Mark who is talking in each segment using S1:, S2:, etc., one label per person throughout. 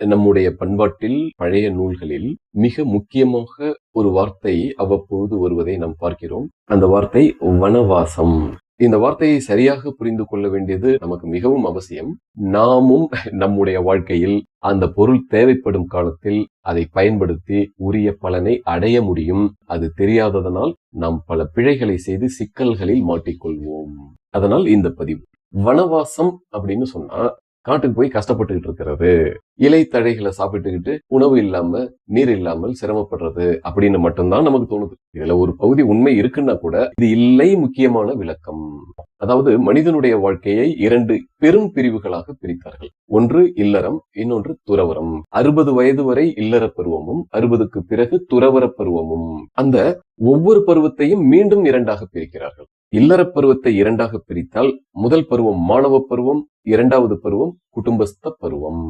S1: நம்முடைய பண்பாட்டில் பழைய நூல்களில் மிக முக்கியமாக ஒரு வார்த்தை அவ்வப்பொழுது வருவதை நாம் பார்க்கிறோம். அந்த வார்த்தை வனவாசம். இந்த வார்த்தையை சரியாக புரிந்து கொள்ள வேண்டியது நமக்கு மிகவும் அவசியம். நாமும் நம்முடைய வாழ்க்கையில் அந்த பொருள் தேவைப்படும் காலத்தில் அதை பயன்படுத்தி உரிய பலனை அடைய முடியும். அது தெரியாததனால் நாம் பல பிழைகளை செய்து சிக்கல்களில் மாட்டிக்கொள்வோம். அதனால் இந்த பதிவு. வனவாசம் அப்படின்னு சொன்னா காட்டுக்கு போய் கஷ்டப்பட்டுக்கிட்டு இருக்கிறது. இலை தழைகளை சாப்பிட்டுக்கிட்டு உணவு இல்லாம நீர் இல்லாமல் சிரமப்படுறது அப்படின்னு மட்டும்தான் நமக்கு தோணுது. இதுல ஒரு பகுதி உண்மை இருக்குன்னா கூட இது இல்லை முக்கியமான விளக்கம். அதாவது மனிதனுடைய வாழ்க்கையை இரண்டு பெரும் பிரிவுகளாக பிரித்தார்கள். ஒன்று இல்லறம் இன்னொன்று துறவரம். அறுபது வயது வரை இல்லற பருவமும் அறுபதுக்கு பிறகு துறவர பருவமும். அந்த ஒவ்வொரு பருவத்தையும் மீண்டும் இரண்டாக பிரிக்கிறார்கள். இல்லற பருவத்தை இரண்டாக பிரித்தால் முதல் பருவம் மாணவ பருவம் இரண்டாவது பருவம் குடும்பஸ்த பருவம்.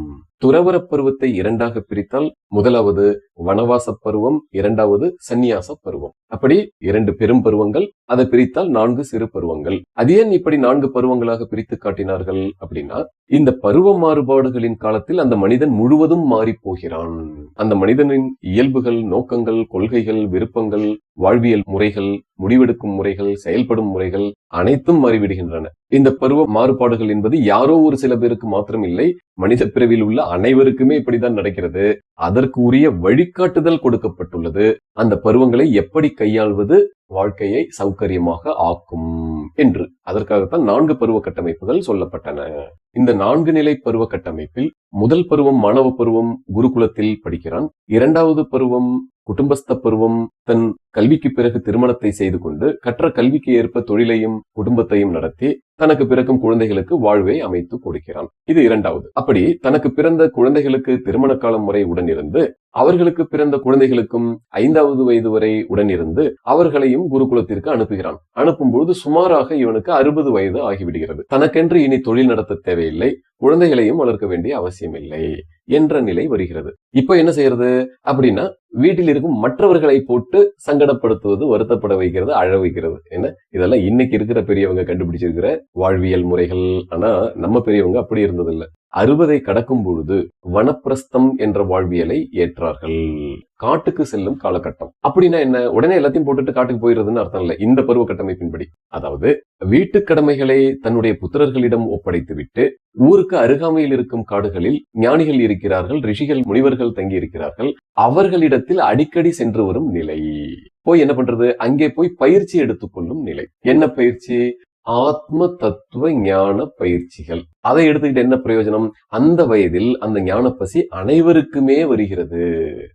S1: துறவர பருவத்தை இரண்டாக பிரித்தால் முதலாவது வனவாச பருவம் இரண்டாவது சந்நியாச பருவம். அப்படி இரண்டு பெரும் பருவங்கள் அதை பிரித்தால் நான்கு சிறு பருவங்கள். அது ஏன் இப்படி நான்கு பருவங்களாக பிரித்து காட்டினார்கள் அப்படின்னா இந்த பருவ மாறுபாடுகளின் காலத்தில் அந்த மனிதன் முழுவதும் மாறி போகிறான். அந்த மனிதனின் இயல்புகள் நோக்கங்கள் கொள்கைகள் விருப்பங்கள் வாழ்வியல் முறைகள் முடிவெடுக்கும் முறைகள் செயல்படும் முறைகள் அனைத்தும் மாறிவிடுகின்றன. இந்த பருவ மாறுபாடுகள் என்பது யாரோ ஒரு சில பேருக்கு மாத்திரம் இல்லை மனித பிறவியில் உள்ள அனைவருக்குமே இப்படிதான் நடக்கிறது. அதற்கு உரிய வழிகாட்டுதல் கொடுக்கப்பட்டுள்ளது. அந்த பருவங்களை எப்படி கையாள்வது வாழ்க்கையை சௌகரியமாக ஆக்கும் என்று. அதற்காகத்தான் நான்கு பருவ கட்டமைப்புகள் சொல்லப்பட்டன. இந்த நான்கு நிலை பருவ கட்டமைப்பில் முதல் பருவம் மாணவ பருவம் குருகுலத்தில் படிக்கிறான். இரண்டாவது பருவம் குடும்பஸ்த பருவம் தன் கல்விக்கு பிறகு திருமணத்தை செய்து கொண்டு கற்ற கல்விக்கு ஏற்ப தொழிலையும் குடும்பத்தையும் நடத்தி தனக்கு பிறக்கும் குழந்தைகளுக்கு வாழ்வை அமைத்து கொடுக்கிறான். இது இரண்டாவது. அப்படி தனக்கு பிறந்த குழந்தைகளுக்கு திருமண காலம் முறை உடனிருந்து அவர்களுக்கு பிறந்த குழந்தைகளுக்கும் ஐந்தாவது வயது வரை உடனிருந்து அவர்களையும் குருகுலத்திற்கு அனுப்புகிறான். அனுப்பும் பொழுது சுமாராக இவனுக்கு அறுபது வயது ஆகிவிடுகிறது. தனக்கென்று இனி தொழில் நடத்த தேவையில்லை குழந்தைகளையும் வளர்க்க வேண்டிய அவசியம் இல்லை என்ற நிலை வருகிறது. இப்ப என்ன செய்யறது? அப்படின்னா வீட்டில் இருக்கும் மற்றவர்களை போட்டு சங்கடப்படுத்துவது வருத்தப்பட வைக்கிறது அழ வைக்கிறது. என்ன? இதெல்லாம் இன்னைக்கு இருக்கிற பெரியவங்க கண்டுபிடிச்சிருக்கிற வாழ்வியல் முறைகள். ஆனா நம்ம பெரியவங்க அப்படி இருந்ததில்லை. அறுபதை கடக்கும் பொழுது வனப்பிரஸ்தம் என்ற வாழ்வியலை ஏற்றார்கள். காட்டுக்கு செல்லும் காலகட்டம். அப்படின்னா என்ன? உடனே எல்லாத்தையும் போட்டுட்டு காட்டுக்கு போயிடுறதுன்னு அர்த்தம் இல்லை. இந்த பருவ கட்டமைப்பின்படி அதாவது வீட்டு கடமைகளை தன்னுடைய புத்திரர்களிடம் ஒப்படைத்து விட்டு ஊருக்கு அருகாமையில் இருக்கும் காடுகளில் ஞானிகள் இருக்கிறார்கள் ரிஷிகள் முனிவர்கள் தங்கி இருக்கிறார்கள் அவர்களிடத்தில் அடிக்கடி சென்று வரும் நிலை. போய் என்ன பண்றது? அங்கே போய் பயிற்சி எடுத்துக்கொள்ளும் நிலை. என்ன பயிற்சி? ஆத்ம தத்துவ ஞான பயிற்சிகள் அதை எடுத்துக்கிட்டு என்ன பிரயோஜனம்? அந்த வயதில் அந்த ஞான பசி அனைவருக்குமே வருகிறது.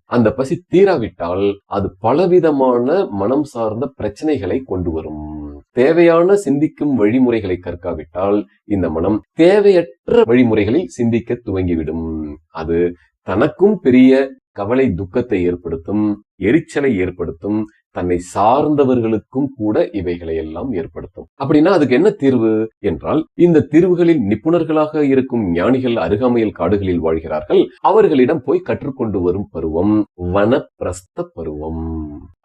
S1: அந்த பசி தீராவிட்டால் அது பலவிதமான மனம் சார்ந்த பிரச்சனைகளை கொண்டு வரும். தேவையான சிந்திக்கும் வழிமுறைகளை கற்காவிட்டால் இந்த மனம் தேவையற்ற வழிமுறைகளில் சிந்திக்க துவங்கிவிடும். அது தனக்கும் பெரிய கவலை துக்கத்தை ஏற்படுத்தும் எரிச்சலை ஏற்படுத்தும் தன்னை சார்ந்தவர்களுக்கும் கூட இவைகளை எல்லாம் ஏற்படுத்தும். அப்படின்னா அதுக்கு என்ன தீர்வு? என்றால் இந்த தீர்வுகளில் நிபுணர்களாக இருக்கும் ஞானிகள் அருகாமையில் காடுகளில் வாழ்கிறார்கள். அவர்களிடம் போய் கற்றுக்கொண்டு வரும் பருவம் வனப்பிரஸ்த பருவம்.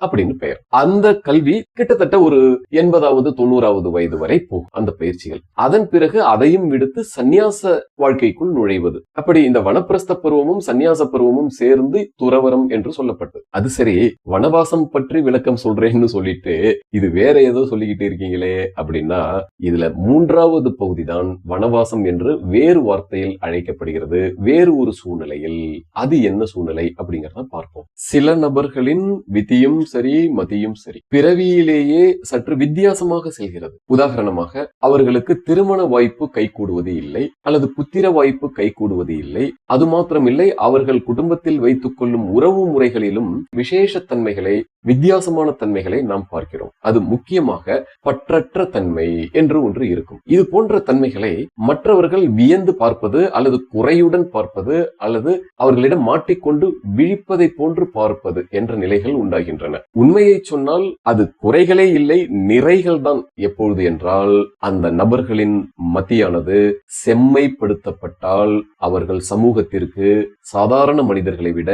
S1: அப்படின்னு பெயர். அந்த கல்வி கிட்டத்தட்ட ஒரு எண்பதாவது தொண்ணூறாவது வயது வரை போகும் அந்த பயிற்சிகள். அதன் பிறகு அதையும் விடுத்து சந்நியாச வாழ்க்கைக்குள் நுழைவது. அப்படி இந்த வனப்பிரஸ்த பருவமும் சந்நியாச பருவமும் சேர்ந்து துறவரம் என்று சொல்லப்பட்டது. அது சரி வனவாசம் பற்றி விளக்கம் சொல்றேன்னு சொல்லிட்டு இது வேற ஏதோ சொல்லிக்கிட்டு இருக்கீங்களே அப்படின்னா இதுல மூன்றாவது பகுதி தான் வனவாசம் என்று வேறு வார்த்தையில் அழைக்கப்படுகிறது. வேறு ஒரு சூழ்நிலையில். அது என்ன சூழ்நிலை அப்படிங்கறத பார்ப்போம். சில நபர்களின் விதியும் சரி மதியும் சரி. பிறவியிலேயே சற்று வித்தியாசமாக செல்கிறது. உதாரணமாக அவர்களுக்கு திருமண வாய்ப்பு கைகூடுவது இல்லை அல்லது புத்திர வாய்ப்பு கைகூடுவது இல்லை. அது மாத்திரமில்லை அவர்கள் குடும்பத்தில் வைத்துக் கொள்ளும் உறவு முறைகளிலும் விசேஷத்தன்மைகளை வித்தியாசமான தன்மைகளை நாம் பார்க்கிறோம். அது முக்கியமாக பற்றற்ற தன்மை என்று ஒன்று இருக்கும். இது போன்ற தன்மைகளை மற்றவர்கள் வியந்து பார்ப்பது அல்லது குறையுடன் பார்ப்பது அல்லது அவர்களிடம் மாட்டிக்கொண்டு விழிப்பதை போன்று பார்ப்பது என்ற நிலைகள் உண்டாகின்றன. உண்மையை சொன்னால் அது குறைகளே இல்லை நிறைகள் தான் எப்பொழுது என்றால் அந்த நபர்களின் மத்தியானது செம்மைப்படுத்தப்பட்டால் அவர்கள் சமூகத்திற்கு சாதாரண மனிதர்களை விட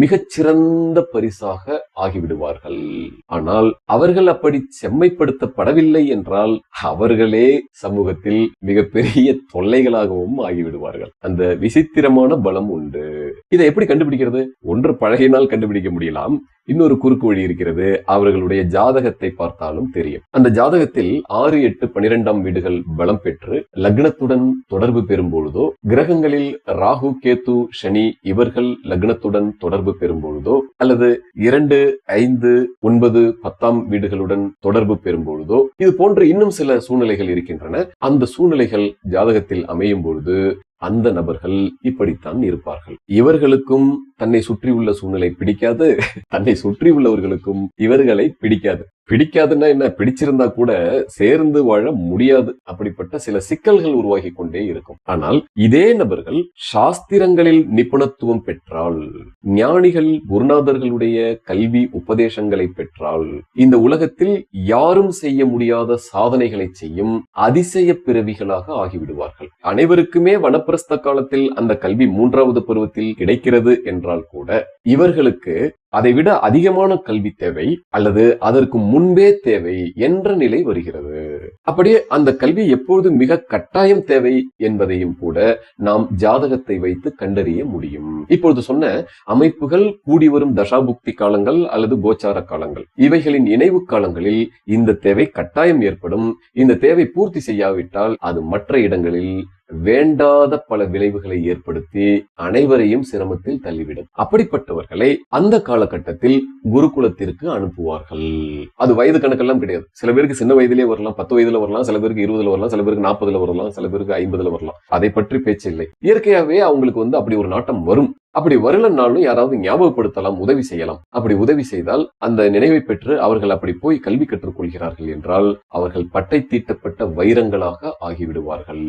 S1: மிகச்சிறந்த பரிசாக ஆகிவிடுவார்கள். விடுவார்கள் ஆனால் அவர்கள் அப்படி செம்மைப்படுத்தப்படவில்லை என்றால் அவர்களே சமூகத்தில் மிகப்பெரிய தொல்லைகளாகவும் ஆகிவிடுவார்கள். அந்த விசித்திரமான பலம் உண்டு. இதை எப்படி கண்டுபிடிக்கிறது? ஒன்று பழகினால் கண்டுபிடிக்க முடியலாம். இன்னொரு குறுக்கு வழி இருக்கிறது. அவர்களுடைய ஜாதகத்தை பார்த்தாலும் தெரியும். அந்த ஜாதகத்தில் ஆறு எட்டு பனிரெண்டாம் வீடுகள் பலம் பெற்று லக்னத்துடன் தொடர்பு பெறும் பொழுதோ கிரகங்களில் ராகு கேத்து சனி இவர்கள் லக்னத்துடன் தொடர்பு பெறும் பொழுதோ அல்லது இரண்டு ஐந்து ஒன்பது பத்தாம் வீடுகளுடன் தொடர்பு பெறும் பொழுதோ இது போன்ற இன்னும் சில சூழ்நிலைகள் இருக்கின்றன. அந்த சூழ்நிலைகள் ஜாதகத்தில் அமையும் பொழுது அந்த நபர்கள் இப்படித்தான் இருப்பார்கள். இவர்களுக்கும் தன்னை சுற்றியுள்ள சூழ்நிலை பிடிக்காது. தன்னை சுற்றியுள்ளவர்களுக்கும் இவர்களை பிடிக்காது. பிடிக்காதுன்னா என்ன? பிடிச்சிருந்தா கூட சேர்ந்து வாழ முடியாது. அப்படிப்பட்ட சில சிக்கல்கள் உருவாகி கொண்டே இருக்கும். ஆனால் இதே நபர்கள் சாஸ்திரங்களில் நிபுணத்துவம் பெற்றால் ஞானிகள் குருநாதர்களுடைய கல்வி உபதேசங்களை பெற்றால் இந்த உலகத்தில் யாரும் செய்ய முடியாத சாதனைகளை செய்யும் அதிசய பிறவிகளாக ஆகிவிடுவார்கள். அனைவருக்குமே வனப்பிரஸ்த காலத்தில் அந்த கல்வி மூன்றாவது பருவத்தில் கிடைக்கிறது என்றால் கூட இவர்களுக்கு அதை விட அதிகமான கல்வி தேவை அல்லது அதற்கு முன்பே தேவை என்ற நிலை வருகிறது. அப்படியே அந்த கல்வி எப்பொழுது மிக கட்டாயம் தேவை என்பதையும் கூட நாம் ஜாதகத்தை வைத்து கண்டறிய முடியும். இப்பொழுது சொன்ன அமைப்புகள் கூடி வரும் தசாபுக்தி காலங்கள் அல்லது கோச்சார காலங்கள். இவைகளின் இணைவு காலங்களில் இந்த தேவை கட்டாயம் ஏற்படும். இந்த தேவை பூர்த்தி செய்யாவிட்டால் அது மற்ற இடங்களில் வேண்டாத பல விளைவுகளை ஏற்படுத்தி அனைவரையும் சிரமத்தில் தள்ளிவிடும். அப்படிப்பட்ட அப்படிப்பட்டவர்களை அந்த காலகட்டத்தில் குருகுலத்திற்கு அனுப்புவார்கள். அது வயது கணக்கெல்லாம் கிடையாது. சில பேருக்கு சின்ன வயதிலே வரலாம் பத்து வயதுல வரலாம் சில பேருக்கு இருபதுல வரலாம் சில பேருக்கு நாற்பதுல வரலாம் சில பேருக்கு ஐம்பதுல வரலாம். அதை பற்றி பேச்சு இல்லை. இயற்கையாகவே அவங்களுக்கு வந்து அப்படி ஒரு நாட்டம் வரும். அப்படி வரலன்னாலும் யாராவது ஞாபகப்படுத்தலாம் உதவி செய்யலாம். அப்படி உதவி செய்தால் அந்த நினைவை பெற்று அவர்கள் அப்படி போய் கல்வி கற்றுக்கொள்கிறார்கள் என்றால் அவர்கள் பட்டை தீட்டப்பட்ட வைரங்களாக ஆகிவிடுவார்கள்.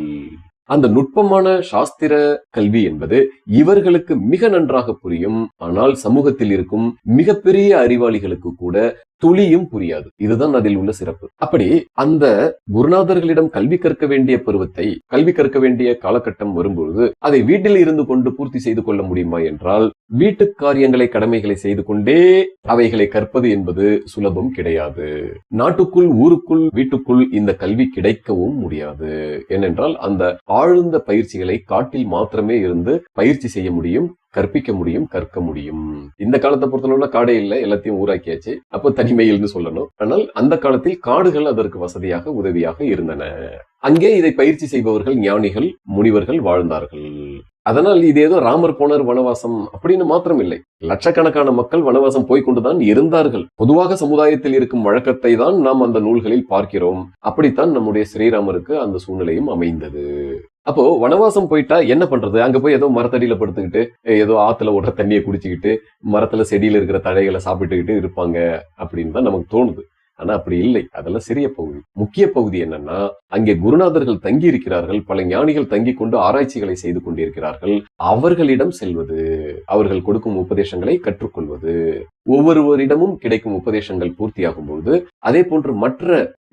S1: அந்த நுட்பமான சாஸ்திர கல்வி என்பது இவர்களுக்கு மிக நன்றாக புரியும். ஆனால் சமூகத்தில் இருக்கும் மிகப்பெரிய அறிவாளிகளுக்கு கூட துளியும் புரியாது. இதுதான் அதில் உள்ள சிறப்பு. அப்படி அந்த குருநாதர்களிடம் கல்வி கற்க வேண்டிய பருவத்தை கல்வி கற்க வேண்டிய காலகட்டம் வரும்பொழுது அதை வீட்டில் இருந்து கொண்டு பூர்த்தி செய்து கொள்ள முடியுமா என்றால் வீட்டு காரியங்களை கடமைகளை செய்து கொண்டே அவைகளை கற்பது என்பது சுலபம் கிடையாது. நாட்டுக்குள் ஊருக்குள் வீட்டுக்குள் இந்த கல்வி கிடைக்கவும் முடியாது. ஏனென்றால் அந்த ஆழ்ந்த பயிற்சிகளை காட்டில் மாத்திரமே இருந்து பயிற்சி செய்ய முடியும். கற்பிக்க முடியும் கற்க முடியும். இந்த காலத்தை பொறுத்தளவுல காடே இல்லை எல்லாத்தையும் ஊராக்கியாச்சு. அப்போ தனிமையில்னு சொல்லணும். ஆனால் அந்த காலத்தில் காடுகள் அதற்கு வசதியாக உதவியாக இருந்தன. அங்கே இதை பயிற்சி செய்பவர்கள் ஞானிகள் முனிவர்கள் வாழ்ந்தார்கள். அதனால் இது ஏதோ ராமர் போனர் வனவாசம் அப்படின்னு மாத்திரம் இல்லை லட்சக்கணக்கான மக்கள் வனவாசம் போய்கொண்டுதான் இருந்தார்கள். பொதுவாக சமுதாயத்தில் இருக்கும் வழக்கத்தை தான் நாம் அந்த நூல்களில் பார்க்கிறோம். அப்படித்தான் நம்முடைய ஸ்ரீராமருக்கு அந்த சூழ்நிலையும் அமைந்தது. அப்போ வனவாசம் போயிட்டா என்ன பண்றது? அங்க போய் ஏதோ மரத்தடியில படுத்துக்கிட்டு ஏதோ ஆத்துல ஓடுற தண்ணியை குடிச்சுக்கிட்டு மரத்துல செடியில இருக்கிற தழைகளை சாப்பிட்டுக்கிட்டு இருப்பாங்க அப்படின்னு தான் நமக்கு தோணுது. ஆனா அப்படி இல்லை. அதெல்லாம் சிறிய பகுதி. முக்கிய பகுதி என்னன்னா அங்கே குருநாதர்கள் தங்கி இருக்கிறார்கள் பல ஞானிகள் தங்கி கொண்டு ஆராய்ச்சிகளை செய்து கொண்டிருக்கிறார்கள். அவர்களிடம் செல்வது அவர்கள் கொடுக்கும் உபதேசங்களை கற்றுக்கொள்வது ஒவ்வொருவரிடமும் கிடைக்கும் உபதேசங்கள் பூர்த்தியாகும் பொழுது அதே போன்று மற்ற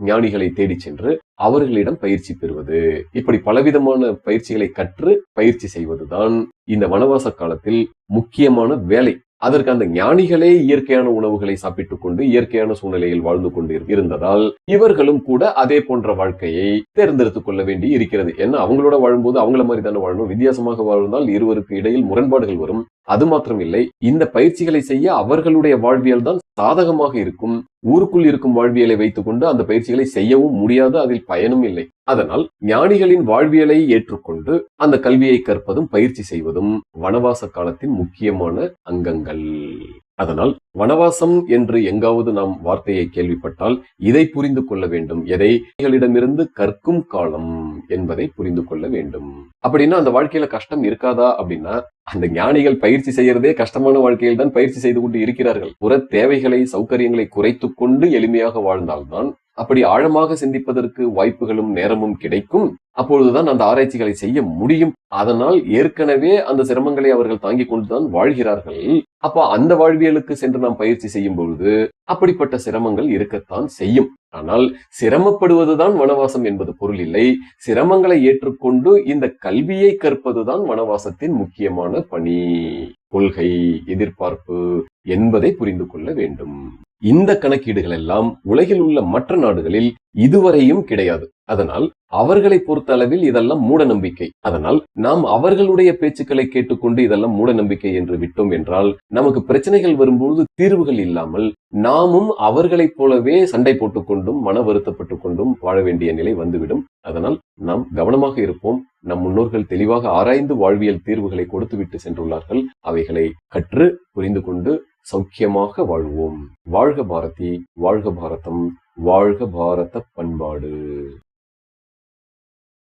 S1: ஞானிகளை தேடி சென்று அவர்களிடம் பயிற்சி பெறுவது. இப்படி பலவிதமான பயிற்சிகளை கற்று பயிற்சி செய்வதுதான் இந்த வனவாச காலத்தில் முக்கியமான வேலை. அதற்கு அந்த ஞானிகளே இயற்கையான உணவுகளை சாப்பிட்டுக் கொண்டு இயற்கையான சூழ்நிலையில் வாழ்ந்து கொண்டு இருந்ததால் இவர்களும் கூட அதே போன்ற வாழ்க்கையை தேர்ந்தெடுத்துக் கொள்ள வேண்டி இருக்கிறது. ஏன்னா அவங்களோட வாழும்போது அவங்கள மாதிரி தானே வாழணும். வித்தியாசமாக வாழ்ந்தால் இருவருக்கு இடையில் முரண்பாடுகள் வரும். அது மாத்திரம் இல்லை இந்த பயிற்சிகளை செய்ய அவர்களுடைய வாழ்வியல் தான் சாதகமாக இருக்கும் ஊருக்குள் இருக்கும் வாழ்வியலை வைத்துக்கொண்டு அந்த பயிற்சிகளை செய்யவும் முடியாது அதில் பயனும் இல்லை. அதனால் ஞானிகளின் வாழ்வியலை ஏற்றுக்கொண்டு அந்த கல்வியை கற்பதும் பயிற்சி செய்வதும் வனவாச காலத்தின் முக்கியமான அங்கங்கள். அதனால் வனவாசம் என்று எங்காவது நாம் வார்த்தையை கேள்விப்பட்டால் இதை புரிந்து கொள்ள வேண்டும். எதை கற்கும் காலம். என்பதை புரிந்து கொள்ள வேண்டும். அப்படின்னா அந்த வாழ்க்கையில கஷ்டம் இருக்காதா அப்படின்னா அந்த ஞானிகள் பயிற்சி செய்யறதே கஷ்டமான வாழ்க்கையில் தான் பயிற்சி செய்து கொண்டு இருக்கிறார்கள். புற தேவைகளை சௌகரியங்களை குறைத்து கொண்டு எளிமையாக வாழ்ந்தால்தான் அப்படி ஆழமாக சிந்திப்பதற்கு வாய்ப்புகளும் நேரமும் கிடைக்கும். அப்பொழுதுதான் அந்த ஆராய்ச்சிகளை செய்ய முடியும். அதனால் ஏற்கனவே அந்த சிரமங்களை அவர்கள் தாங்கிக் கொண்டுதான் வாழ்கிறார்கள். அப்போ அந்த வாழ்வியலுக்கு சென்று நாம் பயிற்சி செய்யும் பொழுது அப்படிப்பட்ட சிரமங்கள் இருக்கத்தான் செய்யும். ஆனால் சிரமப்படுவதுதான் வனவாசம் என்பது பொருள் இல்லை. சிரமங்களை ஏற்றுக்கொண்டு இந்த கல்வியை கற்பதுதான் வனவாசத்தின் முக்கியமான பணி. கொள்கை எதிர்பார்ப்பு என்பதை புரிந்து கொள்ள வேண்டும். இந்த கணக்கீடுகள் எல்லாம் உலகில் உள்ள மற்ற நாடுகளில் இதுவரையும் கிடையாது. அதனால் அவர்களை பொறுத்த அளவில் இதெல்லாம் மூட நம்பிக்கை அதனால் நாம் அவர்களுடைய பேச்சுக்களை கேட்டுக்கொண்டு இதெல்லாம் மூட நம்பிக்கை என்று விட்டோம் என்றால் நமக்கு பிரச்சனைகள் வரும்போது தீர்வுகள் இல்லாமல் நாமும் அவர்களைப் போலவே சண்டை போட்டுக்கொண்டும் மன வருத்தப்பட்டுக் கொண்டும் வாழ வேண்டிய நிலை வந்துவிடும். அதனால் நாம் கவனமாக இருப்போம். நம் முன்னோர்கள் தெளிவாக ஆராய்ந்து வாழ்வியல் தீர்வுகளை கொடுத்துவிட்டு சென்றுள்ளார்கள். அவைகளை கற்று புரிந்து கொண்டு சௌக்கியமாக வாழ்வோம். வாழ்க பாரதி வாழ்க பாரதம் வாழ்க பாரத பண்பாடு.